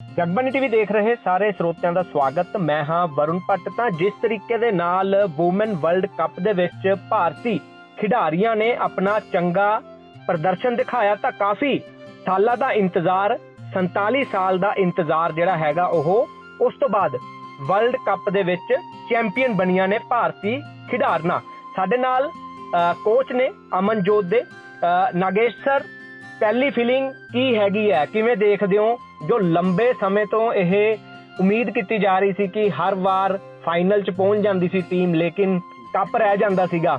Jagbani TV ਦੇਖ ਰਹੇ ਸਾਰੇ ਸਰੋਤਿਆਂ ਦਾ ਸਵਾਗਤ। ਮੈਂ ਹਾਂ ਵਰੁਣ ਭੱਟ ਤਾਂ ਜਿਸ ਤਰੀਕੇ ਦੇ ਨਾਲ ਵੂਮਨ ਵਰਲਡ ਕੱਪ ਦੇ ਵਿੱਚ ਭਾਰਤੀ ਖਿਡਾਰੀਆਂ ਨੇ ਆਪਣਾ ਚੰਗਾ ਪ੍ਰਦਰਸ਼ਨ ਦਿਖਾਇਆ ਤਾਂ ਕਾਫੀ ਸਾਲਾਂ ਦਾ ਇੰਤਜ਼ਾਰ 47 ਸਾਲ ਦਾ ਇੰਤਜ਼ਾਰ ਜਿਹੜਾ ਹੈਗਾ ਉਹ, ਉਸ ਤੋਂ ਬਾਅਦ ਵਰਲਡ ਕੱਪ ਦੇ ਵਿੱਚ ਚੈਂਪੀਅਨ ਬਣੀਆਂ ਨੇ ਭਾਰਤੀ ਖਿਡਾਰਨਾਂ। ਸਾਡੇ ਨਾਲ ਕੋਚ ਨੇ ਅਮਨਜੋਤ ਦੇ। ਨਾਗੇਸ਼ ਸਰ ਪਹਿਲੀ ਫੀਲਿੰਗ ਕੀ ਹੈਗੀ ਹੈ? ਕਿਵੇਂ ਦੇਖਦੇ ਹੋ? ਜੋ ਲੰਬੇ ਸਮੇਂ ਤੋਂ ਇਹ ਉਮੀਦ ਕੀਤੀ ਜਾ ਰਹੀ ਸੀ ਕਿ ਹਰ ਵਾਰ ਫਾਈਨਲ 'ਚ ਪਹੁੰਚ ਜਾਂਦੀ ਸੀ ਟੀਮ ਲੇਕਿਨ ਕੱਪ ਰਹਿ ਜਾਂਦਾ ਸੀਗਾ।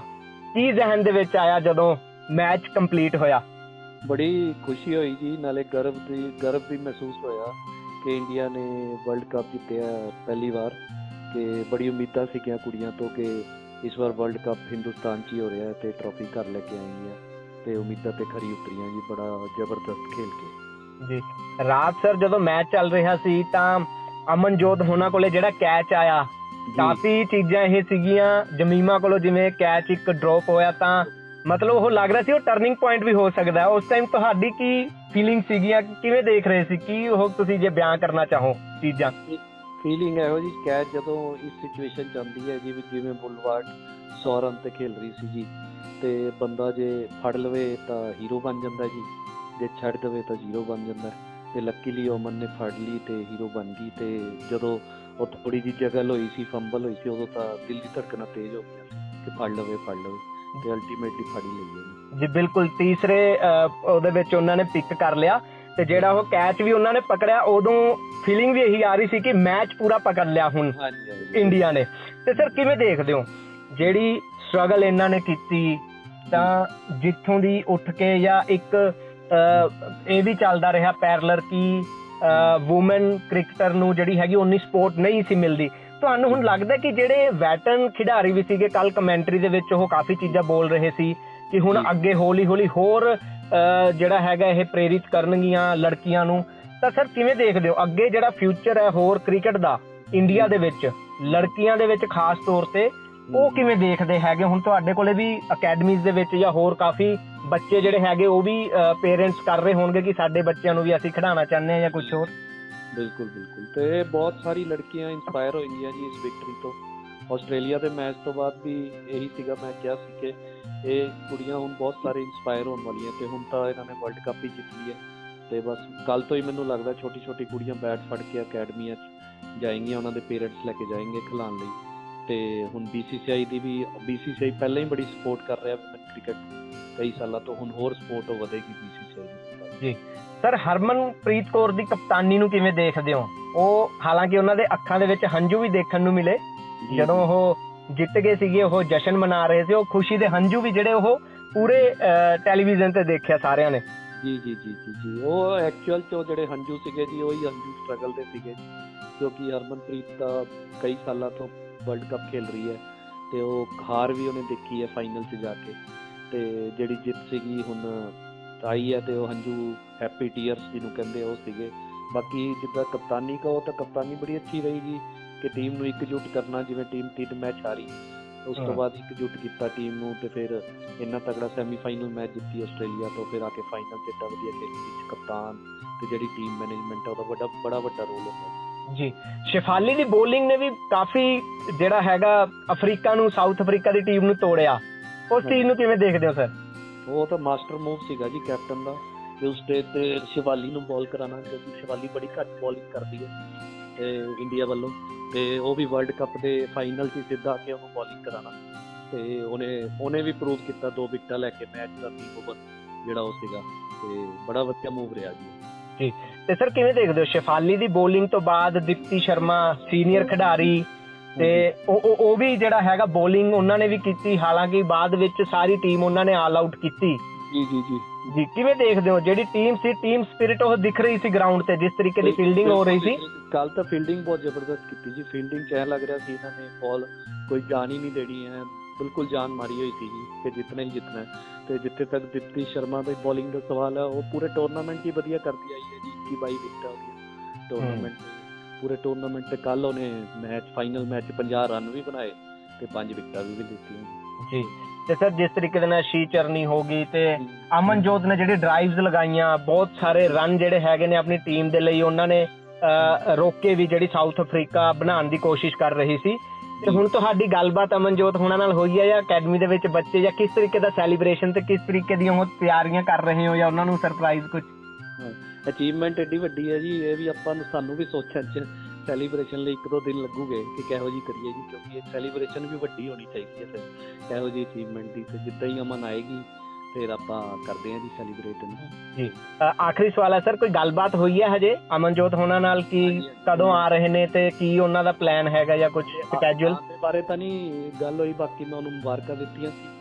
ਕੀ ਜ਼ਿਹਨ ਦੇ ਵਿੱਚ ਆਇਆ ਜਦੋਂ ਮੈਚ ਕੰਪਲੀਟ ਹੋਇਆ? ਬੜੀ ਖੁਸ਼ੀ ਹੋਈ ਜੀ, ਨਾਲੇ ਗਰਵ ਦੀ, ਗਰਵ ਵੀ ਮਹਿਸੂਸ ਹੋਇਆ ਕਿ ਇੰਡੀਆ ਨੇ ਵਰਲਡ ਕੱਪ ਜਿੱਤਿਆ ਪਹਿਲੀ ਵਾਰ ਕਿ ਬੜੀ ਉਮੀਦਾਂ ਸੀਗੀਆਂ ਕੁੜੀਆਂ ਤੋਂ ਕਿ ਇਸ ਵਾਰ ਵਰਲਡ ਕੱਪ ਹਿੰਦੁਸਤਾਨ 'ਚ ਹੀ ਹੋ ਰਿਹਾ ਹੈ ਤੇ ਟਰੋਫੀ ਘਰ ਲੈ ਕੇ ਆਏਗੀਆਂ, ਤੇ ਉਮੀਦਾਂ ਤੇ ਖਰੀ ਉਤਰੀਆਂ ਜੀ, ਬੜਾ ਜ਼ਬਰਦਸਤ ਖੇਲ ਕੇ। ਜੀ। ਰਾਤ ਸਰ ਜਦੋਂ ਮੈਚ ਚੱਲ ਰਿਹਾ ਸੀ ਤਾਂ ਅਮਨਜੋਤ ਹੋਣਾ ਕੋਲੇ ਜਿਹੜਾ ਕੈਚ ਆਇਆ ਕਾਫੀ ਚੀਜ਼ਾਂ ਇਹ ਸੀਗੀਆਂ। ਜਮੀਮਾ ਕੋਲੋਂ ਜਿਵੇਂ ਕੈਚ ਇੱਕ ਡ੍ਰੌਪ ਹੋਇਆ ਤਾਂ ਮਤਲਬ ਉਹ ਲੱਗ ਰਿਹਾ ਸੀ ਉਹ ਟਰਨਿੰਗ ਪੁਆਇੰਟ ਵੀ ਹੋ ਸਕਦਾ। ਉਸ ਟਾਈਮ ਤੁਹਾਡੀ ਕੀ ਫੀਲਿੰਗ ਸੀਗੀਆਂ? ਕਿਵੇਂ ਦੇਖ ਰਹੇ ਸੀ? ਕੀ ਉਹ ਤੁਸੀਂ ਜੇ ਬਿਆਨ ਕਰਨਾ ਚਾਹੋ ਚੀਜ਼ਾਂ? ਫੀਲਿੰਗ ਇਹੋ ਜੀ ਕੈਚ ਜਦੋਂ ਇਸ ਸਿਚੁਏਸ਼ਨ ਚ ਆਉਂਦੀ ਹੈ ਜਿਵੇਂ ਜਿਵੇਂ ਬੁਲਵਾਰਡ 100 ਰਨ ਤੇ ਖੇਲ ਰਹੀ ਸੀ ਜੀ ਤੇ ਬੰਦਾ ਜੇ ਫੜ ਲਵੇ ਤਾਂ ਹੀਰੋ ਬਣ ਜਾਂਦਾ ਜੀ। ਜੇ ਛੱਡ ਦੇਵੇ ਤਾਂ ਜ਼ੀਰੋ ਬਣ ਜਾਂਦਾ। ਤੇ ਲੱਕੀਲੀ ਓਮਨ ਨੇ ਫੜ ਲਈ ਤੇ ਹੀਰੋ ਬਣ ਗਈ ਤੇ ਜਦੋਂ ਉਹ ਥੋੜੀ ਜਿਹੀ ਜਗਲ ਹੋਈ ਸੀ ਫੰਬਲ ਹੋਈ ਸੀ ਉਦੋਂ ਤਾਂ ਦਿਲ ਦੀ ਧੜਕਣਾ ਤੇਜ਼ ਹੋ ਗਈ ਕਿ ਫੜ ਲਵੇ ਫੜ ਲਵੇ ਤੇ ਅਲਟੀਮੇਟਲੀ ਫੜ ਹੀ ਲਈ ਉਹਨੇ ਜੀ ਬਿਲਕੁਲ। ਤੀਸਰੇ ਉਹਦੇ ਵਿੱਚ ਉਹਨਾਂ ਨੇ ਪਿਕ ਕਰ ਲਿਆ ਤੇ ਜਿਹੜਾ ਉਹ ਕੈਚ ਵੀ ਉਹਨਾਂ ਨੇ ਪਕੜਿਆ ਉਦੋਂ ਫੀਲਿੰਗ ਵੀ ਇਹੀ ਆ ਰਹੀ ਸੀ ਕਿ ਮੈਚ ਪੂਰਾ ਪਕੜ ਲਿਆ ਹੁਣ ਇੰਡੀਆ ਨੇ। ਤੇ ਸਰ ਕਿਵੇਂ ਦੇਖਦੇ ਹੋ? ਜਿਹੜੀ ਸਟਰਗਲ ਇਹਨਾਂ ਨੇ ਕੀਤੀ ਤਾਂ ਜਿੱਥੋਂ ਦੀ ਉੱਠ ਕੇ ਜਾਂ ਇੱਕ ਇਹ ਵੀ ਚੱਲਦਾ ਰਿਹਾ ਪੈਰਲਰ ਕੀ ਔਮਨ ਕ੍ਰਿਕਟਰ ਨੂੰ ਜਿਹੜੀ ਹੈਗੀ ਉਨੀ ਸਪੋਰਟ ਨਹੀਂ ਸੀ ਮਿਲਦੀ। ਤੁਹਾਨੂੰ ਹੁਣ ਲੱਗਦਾ ਕਿ ਜਿਹੜੇ ਵੈਟਰਨ ਖਿਡਾਰੀ ਵੀ ਸੀਗੇ ਕੱਲ ਕਮੈਂਟਰੀ ਦੇ ਵਿੱਚ ਉਹ ਕਾਫੀ ਚੀਜ਼ਾਂ ਬੋਲ ਰਹੇ ਸੀ ਕਿ ਹੁਣ। ਅੱਗੇ ਹੌਲੀ ਹੌਲੀ ਹੋਰ ਜਿਹੜਾ ਹੈਗਾ ਇਹ ਪ੍ਰੇਰਿਤ ਕਰਨਗੀਆਂ ਲੜਕੀਆਂ ਨੂੰ। ਤਾਂ ਸਰ ਕਿਵੇਂ ਦੇਖਦੇ ਹੋ? ਅੱਗੇ ਜਿਹੜਾ ਫਿਊਚਰ ਹੈ ਹੋਰ ਕ੍ਰਿਕਟ ਦਾ ਇੰਡੀਆ ਦੇ ਵਿੱਚ ਲੜਕੀਆਂ ਦੇ ਵਿੱਚ ਖਾਸ ਤੌਰ ਤੇ ਉਹ ਕਿਵੇਂ ਦੇਖਦੇ ਹੈਗੇ? ਹੁਣ ਤੁਹਾਡੇ ਕੋਲੇ ਵੀ ਅਕੈਡਮੀਜ਼ ਦੇ ਵਿੱਚ ਜਾਂ ਹੋਰ ਕਾਫੀ ਬੱਚੇ ਜਿਹੜੇ ਹੈਗੇ, ਉਹ ਵੀ ਪੇਰੈਂਟਸ ਕਰ ਰਹੇ ਹੋਣਗੇ ਕਿ ਸਾਡੇ ਬੱਚਿਆਂ ਨੂੰ ਵੀ ਅਸੀਂ ਖਿਡਾਉਣਾ ਚਾਹੁੰਦੇ ਹਾਂ ਜਾਂ ਕੁਝ ਹੋਰ? ਬਿਲਕੁਲ ਬਿਲਕੁਲ। ਤੇ ਬਹੁਤ ਸਾਰੀ ਲੜਕੀਆਂ ਇਨਸਪਾਇਰ ਹੋਈਆਂ ਜੀ ਇਸ ਵਿਕਟਰੀ ਤੋਂ। ਆਸਟ੍ਰੇਲੀਆ ਦੇ ਮੈਚ ਤੋਂ ਬਾਅਦ ਵੀ ਇਹੀ ਸੀਗਾ, ਮੈਂ ਕਿਹਾ ਸੀ ਕਿ ਇਹ ਕੁੜੀਆਂ ਹੁਣ ਬਹੁਤ ਸਾਰੇ ਇਨਸਪਾਇਰ ਹੋਣ ਵਾਲੀਆਂ ਤੇ ਹੁਣ ਤਾਂ ਇਹਨਾਂ ਨੇ ਵਰਲਡ ਕੱਪ ਹੀ ਜਿੱਤ ਲਿਆ ਤੇ ਬਸ ਕੱਲ ਤੋਂ ਹੀ ਮੈਨੂੰ ਲੱਗਦਾ ਛੋਟੀ ਛੋਟੀ ਕੁੜੀਆਂ ਬੈਟ ਫੜ ਕੇ ਅਕੈਡਮੀਆਂ 'ਚ ਜਾਏਂਗੀਆਂ, ਉਹਨਾਂ ਦੇ ਪੇਰੈਂਟਸ ਲੈ ਕੇ ਜਾਏਗੇ ਖਿਲਾਉਣ ਲਈ। ਤੇ ਹੁਣ BCCI ਦੀ ਵੀ BCCI ਪਹਿਲਾਂ ਹੀ ਬੜੀ ਸਪੋਰਟ ਕਰ ਰਿਹਾ ਵੂਮਨ ਕ੍ਰਿਕਟ ਕਈ ਸਾਲਾਂ ਤੋਂ ਹੁਣ ਹੋਰ ਸਪੋਰਟ ਵਧੇਗੀ BCCI ਦੀ। ਸਰ ਹਰਮਨਪ੍ਰੀਤ ਕੌਰ ਦੀ ਕਪਤਾਨੀ ਨੂੰ ਕਿਵੇਂ ਦੇਖਦੇ ਹੋ? ਉਹ ਹਾਲਾਂਕਿ ਉਹਨਾਂ ਦੇ ਅੱਖਾਂ ਦੇ ਵਿੱਚ ਹੰਝੂ ਵੀ ਦੇਖਣ ਨੂੰ ਮਿਲੇ। ਜੀ, ਜਦੋਂ ਜੀ। ਉਹ ਜਿੱਤ ਗਏ ਸੀਗੇ ਉਹ ਜਸ਼ਨ ਮਨਾ ਰਹੇ ਸੀ ਉਹ ਖੁਸ਼ੀ ਦੇ ਹੰਝੂ ਵੀ ਜਿਹੜੇ ਉਹ ਪੂਰੇ ਟੈਲੀਵਿਜ਼ਨ ਤੇ ਦੇਖਿਆ ਸਾਰਿਆਂ ਨੇ। ਜੀ ਜੀ ਜੀ ਜੀ ਜੀ। ਉਹ ਐਕਚੁਅਲ ਚ ਉਹ ਜਿਹੜੇ ਹੰਝੂ ਸੀਗੇ ਜੀ ਉਹੀ ਹੰਝੂ ਸਟਰਗਲ ਦੇ ਸੀਗੇ। ਕਿਉਂਕਿ ਹਰਮਨਪ੍ਰੀਤ ਤਾਂ ਕਈ ਸਾਲਾਂ ਤੋਂ ਵਰਲਡ ਕੱਪ ਖੇਲ ਰਹੀ ਹੈ ਤੇ ਉਹ ਹਾਰ ਵੀ ਉਹਨੇ ਦੇਖੀ ਹੈ ਫਾਈਨਲ 'ਚ ਜਾ ਕੇ ਤੇ ਜਿਹੜੀ ਜਿੱਤ ਸੀਗੀ ਹੁਣ ਆਈ ਹੈ ਤੇ ਉਹ ਹੰਝੂ ਹੈਪੀ ਟੀਅਰਸ ਜਿਹਨੂੰ ਕਹਿੰਦੇ ਆ, ਉਹ ਸੀਗੇ। ਬਾਕੀ ਜਿੱਦਾਂ ਕਪਤਾਨੀ ਕਹੋ ਤਾਂ ਕਪਤਾਨੀ ਬੜੀ ਅੱਛੀ ਰਹੀ ਕਿ ਟੀਮ ਨੂੰ ਇਕਜੁੱਟ ਕਰਨਾ ਜਿਵੇਂ ਟੀਮ ਤਿੰਨ ਮੈਚ ਹਾਰੀ। ਉਸ ਤੋਂ ਹਾਂ। ਬਾਅਦ ਇਕਜੁੱਟ ਕੀਤਾ ਟੀਮ ਨੂੰ ਤੇ ਫਿਰ ਇੰਨਾ ਤਗੜਾ ਸੈਮੀਫਾਈਨਲ ਮੈਚ ਜਿੱਤੀ ਆਸਟ੍ਰੇਲੀਆ ਤੋਂ ਫਿਰ ਆ ਕੇ ਫਾਈਨਲ 'ਚ ਏਡਾ ਵਧੀਆ ਵਿੱਚ ਕਪਤਾਨ ਤੇ ਜਿਹੜੀ ਟੀਮ ਮੈਨੇਜਮੈਂਟ ਹੈ ਉਹਦਾ ਵੱਡਾ ਬੜਾ ਵੱਡਾ ਰੋਲ ਹੁੰਦਾ। ਜੀ। ਸ਼ਿਫਾਲੀ ਦੀ ਬੋਲਿੰਗ ਨੇ ਵੀ ਕਾਫੀ ਜਿਹੜਾ ਹੈਗਾ ਅਫਰੀਕਾ ਨੂੰ ਸਾਊਥ ਅਫਰੀਕਾ ਦੀ ਟੀਮ ਨੂੰ ਤੋੜਿਆ। ਉਸ ਚੀਜ਼ ਨੂੰ ਕਿਵੇਂ ਦੇਖਦੇ ਹੋ ਸਰ ਉਹ ਤਾਂ ਮਾਸਟਰ ਮੂਵ ਸੀਗਾ ਜੀ ਕੈਪਟਨ ਦਾ। ਕਿ ਉਸ ਸਟੇਜ ਤੇ ਸ਼ਿਵਾਲੀ ਨੂੰ ਬਾਲ ਕਰਾਣਾ ਕਿਉਂਕਿ ਸ਼ਿਵਾਲੀ ਬੜੀ ਘੱਟ ਬੋਲਿੰਗ ਕਰਦੀ ਹੈ ਤੇ ਇੰਡੀਆ ਵੱਲੋਂ। ਤੇ ਉਹ ਵੀ ਵਰਲਡ ਕੱਪ ਦੇ ਫਾਈਨਲ 'ਚ ਸਿੱਧਾ ਆ ਕੇ ਉਹਨੂੰ ਬੋਲਿੰਗ ਕਰਾਣਾ ਤੇ ਉਹਨੇ ਉਹਨੇ ਵੀ ਪ੍ਰੂਵ ਕੀਤਾ ਦੋ ਵਿਕਟਾਂ ਲੈ ਕੇ ਮੈਚ ਦਾ 30 ਓਵਰ ਜਿਹੜਾ ਉਹ ਸੀਗਾ। ਤੇ ਬੜਾ ਵਧੀਆ ਮੂਵ ਰਿਹਾ ਜੀ। ਤੇ ਸਰ ਕਿਵੇਂ ਦੇਖਦੇ ਹੋ? ਸ਼ਿਫਾਲੀ ਦੀ ਬੋਲਿੰਗ ਤੋਂ ਬਾਅਦ ਦੀਪਤੀ ਸ਼ਰਮਾ ਸੀਨੀਅਰ ਖਿਡਾਰੀ ਤੇ ਉਹ ਉਹ- ਉਹ ਵੀ ਜਿਹੜਾ ਹੈਗਾ ਬੋਲਿੰਗ ਉਹਨਾਂ ਨੇ ਵੀ ਕੀਤੀ। ਹਾਲਾਂਕਿ ਬਾਅਦ ਵਿੱਚ ਸਾਰੀ ਟੀਮ ਉਹਨਾਂ ਨੇ ਆਲ ਆਊਟ ਕੀਤੀ। ਜੀ ਜੀ ਜੀ। ਜੀ ਕਿਵੇਂ ਦੇਖਦੇ ਹੋ? ਜਿਹੜੀ ਟੀਮ ਸੀ ਟੀਮ ਸਪਿਰਿਟ ਉਹ ਦਿਖ ਰਹੀ ਸੀ ਗਰਾਊਂਡ ਤੇ ਜਿਸ ਤਰੀਕੇ ਦੀ ਫੀਲਡਿੰਗ ਹੋ ਰਹੀ ਸੀ? ਕੱਲ ਤਾਂ ਫੀਲਡਿੰਗ ਬਹੁਤ ਜ਼ਬਰਦਸਤ ਕੀਤੀ ਜੀ। ਫੀਲਡਿੰਗ ਚ ਲੱਗ ਰਿਹਾ ਸੀ ਇਹਨਾਂ ਨੇ ਬਾਲ ਕੋਈ ਜਾਨ ਹੀ ਨਹੀਂ ਦੇਣੀ ਹੈ। ਬਿਲਕੁਲ ਜਾਨ ਮਾਰੀ ਹੋਈ ਸੀ ਜੀ ਕਿ ਜਿੱਤਣਾ ਹੀ ਜਿੱਤਣਾ ਤੇ ਜਿੱਥੇ ਤੱਕ ਦਿੱਤੀ ਸ਼ਰਮਾ ਦੀ ਬੋਲਿੰਗ ਦਾ ਸਵਾਲ ਹੈ ਉਹ ਪੂਰੇ ਟੂਰਨਾਮੈਂਟ ਹੀ ਵਧੀਆ ਕਰਦੀ ਆਈ ਹੈ ਜੀ। 21 22 ਵਿਕਟਾਂ ਉਹਦੀਆਂ ਟੂਰਨਾਮੈਂਟ ਪੂਰੇ ਟੂਰਨਾਮੈਂਟ ਤੇ ਕੱਲ ਉਹਨੇ ਮੈਚ ਫਾਈਨਲ ਮੈਚ 50 ਰਨ ਵੀ ਬਣਾਏ ਤੇ 5 ਵਿਕਟਾਂ ਵੀ ਲਿੱਤੀਆਂ ਜੀ। ਤੇ ਸਰ ਜਿਸ ਤਰੀਕੇ ਦੇ ਨਾਲ ਸ਼ੀ ਚਰਨੀ ਹੋ ਗਈ ਤੇ ਅਮਨਜੋਤ ਨੇ ਜਿਹੜੇ ਡਰਾਈਵਸ ਲਗਾਈਆਂ ਬਹੁਤ ਸਾਰੇ ਰਨ ਜਿਹੜੇ ਹੈਗੇ ਨੇ ਆਪਣੀ ਟੀਮ ਦੇ ਲਈ ਉਹਨਾਂ ਨੇ ਰੋਕ ਕੇ ਵੀ ਜਿਹੜੀ ਸਾਊਥ ਅਫਰੀਕਾ ਬਣਾਉਣ ਦੀ ਕੋਸ਼ਿਸ਼ ਕਰ ਰਹੀ ਸੀ। ਤੇ ਹੁਣ ਤੁਹਾਡੀ ਗੱਲਬਾਤ ਅਮਨਜੋਤ ਹੁਣਾਂ ਨਾਲ ਹੋਈ ਹੈ ਜਾਂ ਅਕੈਡਮੀ ਦੇ ਵਿੱਚ ਬੱਚੇ ਜਾਂ ਕਿਸ ਤਰੀਕੇ ਦਾ ਸੈਲੀਬ੍ਰੇਸ਼ਨ ਤੇ ਕਿਸ ਤਰੀਕੇ ਦੀਆਂ ਉਹ ਤਿਆਰੀਆਂ ਕਰ ਰਹੇ ਹੋ ਜਾਂ ਉਹਨਾਂ ਨੂੰ ਸਰਪ੍ਰਾਈਜ਼ ਕੁਝ ਅਚੀਵਮੈਂਟ ਏਡੀ ਵੱਡੀ ਹੈ ਜੀ ਇਹ ਵੀ ਆਪਾਂ ਨੂੰ ਸਾਨੂੰ ਵੀ ਸੋਚਣ ਚ ਸੈਲੀਬ੍ਰੇਸ਼ਨ ਲਈ ਇੱਕ ਦੋ ਦਿਨ ਲੱਗੂਗੇ ਕਿ ਕਿਹੋ ਜੀ ਕਰੀਏ ਜੀ ਕਿਉਂਕਿ ਇਹ ਸੈਲੀਬ੍ਰੇਸ਼ਨ ਵੀ ਵੱਡੀ ਹੋਣੀ ਚਾਹੀਦੀ ਹੈ ਫਿਰ ਕਿਹੋ ਜੀ ਅਚੀਵਮੈਂਟ ਦੀ ਤੇ ਜਿੱਦਾਂ ਹੀ ਅਮਨ ਆਏਗੀ ਫਿਰ ਆਪਾਂ ਕਰਦੇ ਹਾਂ ਜੀ ਸੈਲੀਬ੍ਰੇਟ ਨੂੰ। ਜੀ। ਆਖਰੀ ਸਵਾਲ ਹੈ ਸਰ ਕੋਈ ਗੱਲਬਾਤ ਹੋਈ ਹੈ ਹਜੇ? ਅਮਨਜੋਤ ਹੋਣਾ ਨਾਲ ਕਿ। ਕਦੋਂ ਆ ਰਹੇ ਨੇ ਤੇ ਕੀ ਉਹਨਾਂ ਦਾ ਪਲਾਨ ਹੈਗਾ ਜਾਂ ਕੁਝ ਸਕੇਜੂਲ ਬਾਰੇ ਤਾਂ ਨਹੀਂ ਗੱਲ ਹੋਈ ਬਾਕੀ ਮੈਂ ਉਹਨੂੰ ਮੁਬਾਰਕਾਂ ਦਿੱਤੀਆਂ ਸੀ।